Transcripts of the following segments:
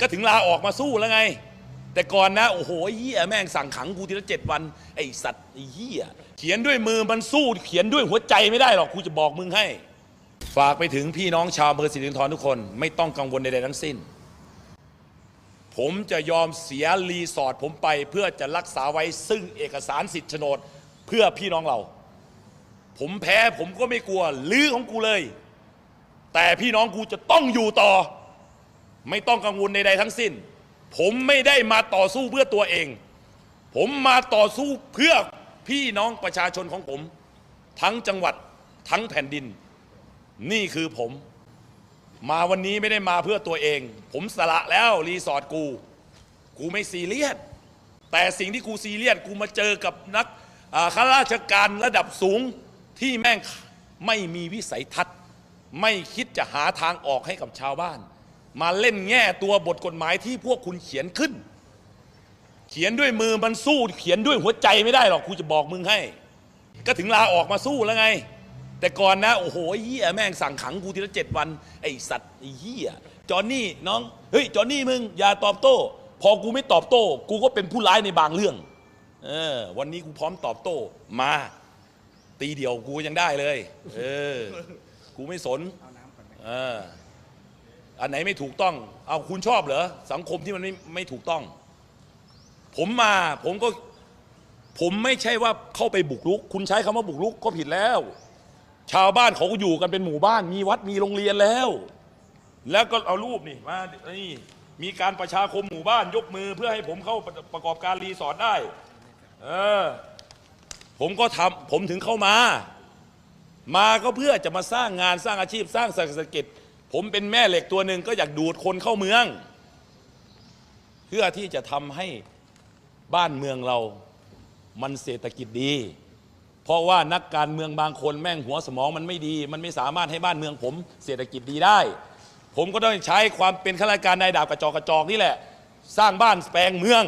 ก็ถึงลาออกมาสู้แล้วไง แต่ก่อนนะโอ้โหเหี้ยแม่งสั่งขังกูทีละเจ็ดวัน ไอสัตว์ไอ้เหี้ยเขียนด้วยมือมันสู้เขียนด้วยหัวใจไม่ได้หรอกกูจะบอกมึงให้ ฝากไปถึงพี่น้องชาวอำเภอสิรินธรทุกคน ไม่ต้องกังวลใดๆทั้งสิ้น ผมจะยอมเสียรีสอร์ทผมไปเพื่อจะรักษาไว้ซึ่งเอกสารสิทธิ์โฉนดเพื่อพี่น้องเรา ผมแพ้ผมก็ไม่กลัวลื้อของกูเลย แต่พี่น้องกูจะต้องอยู่ต่อ ไม่ต้องกังวลใดๆทั้งสิ้น ผมไม่ได้มาต่อสู้เพื่อตัวเอง ผมมาต่อสู้เพื่อพี่น้องประชาชนของผม ทั้งจังหวัดทั้งแผ่นดิน นี่คือผม มาวันนี้ไม่ได้มาเพื่อตัวเอง ผมสละแล้วรีสอร์ทกู กูไม่ซีเรียสแต่สิ่งที่กูซีเรียสกูมาเจอกับนักข้าราชการระดับสูงที่แม่งไม่มีวิสัยทัศน์ ไม่คิดจะหาทางออกให้กับชาวบ้าน มาเล่นแง่ตัวบทกฎหมายที่พวกคุณเขียนขึ้น เขียนด้วยมือมันสู้ เขียนด้วยหัวใจไม่ได้หรอกกูจะบอกมึงให้ ก็ถึงลาออกมาสู้แล้วไง แต่ก่อนนะ โอ้โหเหี้ยแม่งสั่งขังกูทีละเจ็ดวัน ไอสัตว์ไอเหี้ยจอนนี่น้องเฮ้ยจอนนี่มึงอย่าตอบโต้ พอกูไม่ตอบโต้ กูก็เป็นผู้ร้ายในบางเรื่องเออวันนี้กูพร้อมตอบโต้มา ตีเดียวกูยังได้เลย เออ กูไม่สนเออ อันไหนไม่ถูกต้อง เอาคุณชอบเหรอสังคมที่มันไม่ไม่ถูกต้อง ผมมาผมก็ผมไม่ใช่ว่าเข้าไปบุกรุก คุณใช้คำว่าบุกรุกก็ผิดแล้ว ชาวบ้านเขาก็อยู่กันเป็นหมู่บ้าน มีวัดมีโรงเรียนแล้ว แล้วก็เอารูปนี่มานี่มีการประชาคมหมู่บ้านยกมือเพื่อให้ผมเข้าประประกอบการรีสอร์ทได้ เออ ผมก็ทำผมถึงเข้ามา มาก็เพื่อจะมาสร้างงานสร้างอาชีพสร้างเศรษฐกิจ ผมเป็นแม่เหล็กตัวหนึ่งก็อยากดูดคนเข้าเมือง เพื่อที่จะทำให้บ้านเมืองเรามันเศรษฐกิจดี เพราะว่านักการเมืองบางคนแม่งหัวสมองมันไม่ดี มันไม่สามารถให้บ้านเมืองผมเศรษฐกิจดีได้ ผมก็ต้องใช้ความเป็นข้าราชการนายดาบกระจอกกระจอกนี่แหละ สร้างบ้านแปลงเมือง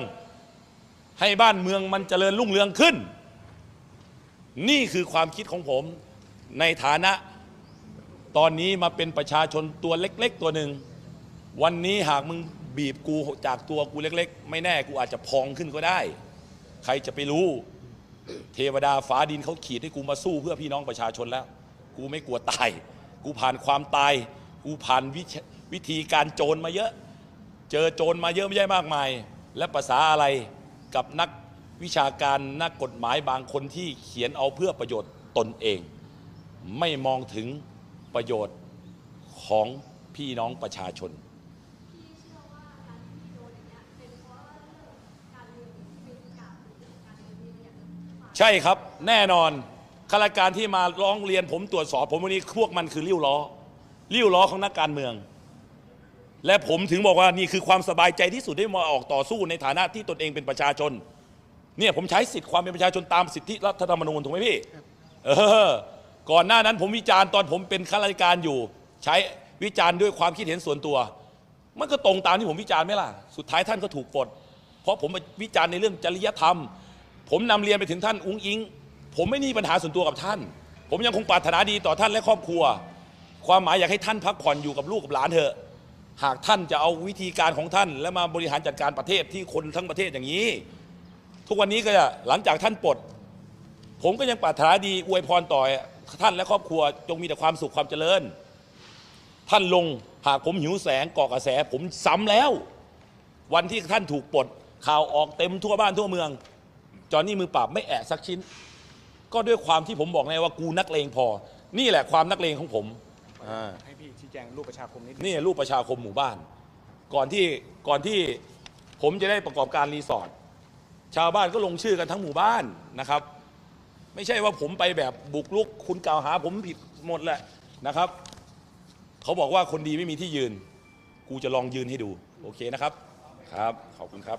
ให้บ้านเมืองมันเจริญรุ่งเรืองขึ้น นี่คือความคิดของผมในฐานะ ตอนนี้มาเป็นประชาชนตัวเล็ก ๆ ตัวหนึ่ง วันนี้หากมึงบีบกูจากตัวกูเล็ก ๆ ไม่แน่กูอาจจะพองขึ้นก็ได้ ใครจะไปรู้ เทวดาฟ้าดินเขาขีดให้กูมาสู้เพื่อพี่น้องประชาชนแล้ว กูไม่กลัวตาย กูผ่านความตาย กูผ่านววิธีการโจรมาเยอะ เจอโจรมาเยอะไม่ใช่มากมาย และภาษาอะไรกับนักวิชาการนักกฎหมายบางคนที่เขียนเอาเพื่อประโยชน์ตนเอง ไม่มองถึง ประโยชน์ของพี่น้องประชาชน ใช่ครับแน่นอนข้าราชการที่มาร้องเรียนผมตรวจสอบ ผมวันนี้พวกมันคือริ้วล้อริ้วล้อของนักการเมือง และผมถึงบอกว่านี่คือความสบายใจที่สุดได้มาออกต่อสู้ในฐานะที่ตนเองเป็นประชาชน เนี่ยผมใช้สิทธิ์ความเป็นประชาชนตามสิทธิรัฐธรรมนูญถูกไหมพี่ เออ ก่อนหน้านั้นผมวิจารณ์ตอนผมเป็นข้าราชการอยู่ ใช้วิจารณ์ด้วยความคิดเห็นส่วนตัว มันก็ตรงตามที่ผมวิจารณ์ไหมล่ะ สุดท้ายท่านก็ถูกปลดเพราะผมวิจารณ์ในเรื่องจริยธรรม ผมนำเรียนไปถึงท่านอุ้งอิง ผมไม่มีปัญหาส่วนตัวกับท่าน ผมยังคงปรารถนาดีต่อท่านและครอบครัว ความหมายอยากให้ท่านพักผ่อนอยู่กับลูกกับหลานเถอะ หากท่านจะเอาวิธีการของท่าน และมาบริหารจัดการประเทศที่คนทั้งประเทศอย่างนี้ ทุกวันนี้ก็จะหลังจากท่านปลด ผมก็ยังปรารถนาดีอวยพรต่อ ท่านและครอบครัวจงมีแต่ความสุขความเจริญ ท่านลงหากผมหิวแสงก่อกระแสผมซ้ำแล้ว วันที่ท่านถูกปลดข่าวออกเต็มทั่วบ้านทั่วเมือง จอห์นนี่มือปราบไม่แอะสักชิ้น ก็ด้วยความที่ผมบอกไงว่ากูนักเลงพอ นี่แหละความนักเลงของผมอ่าให้พี่ชี้แจงรูปประชาคมนิดนึงนี่รูปประชาคมหมู่บ้าน ก่อนที่ก่อนที่ผมจะได้ประกอบการรีสอร์ทชาวบ้านก็ลงชื่อกันทั้งหมู่บ้านนะครับ ไม่ใช่ว่าผมไปแบบบุกลุก คุณกล่าวหาผมผิดหมดแหละนะครับเขาบอกว่าคนดีไม่มีที่ยืน กูจะลองยืนให้ดู โอเคนะครับ ครับ ขอบคุณครับ